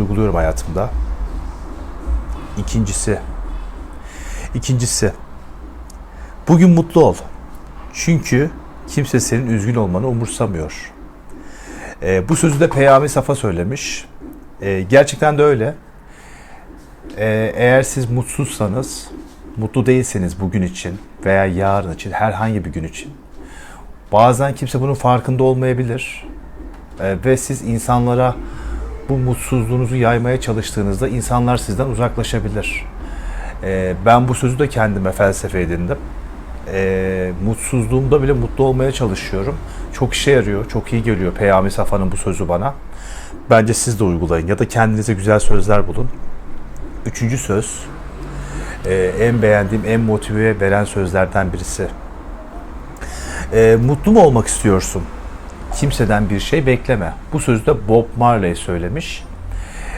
uyguluyorum hayatımda. İkincisi, ikincisi, bugün mutlu ol. Çünkü kimse senin üzgün olmanı umursamıyor. Ee, bu sözü de Peyami Safa söylemiş. Ee, gerçekten de öyle. Ee, eğer siz mutsuzsanız, mutlu değilseniz bugün için veya yarın için, herhangi bir gün için, bazen kimse bunun farkında olmayabilir. Ee, ve siz insanlara bu mutsuzluğunuzu yaymaya çalıştığınızda insanlar sizden uzaklaşabilir. Ee, ben bu sözü de kendime felsefe edindim. Ee, mutsuzluğumda bile mutlu olmaya çalışıyorum. Çok işe yarıyor, çok iyi geliyor Peyami Safa'nın bu sözü bana. Bence siz de uygulayın ya da kendinize güzel sözler bulun. Üçüncü söz, e, en beğendiğim, en motive veren sözlerden birisi. E, mutlu mu olmak istiyorsun? Kimseden bir şey bekleme. Bu sözü de Bob Marley söylemiş.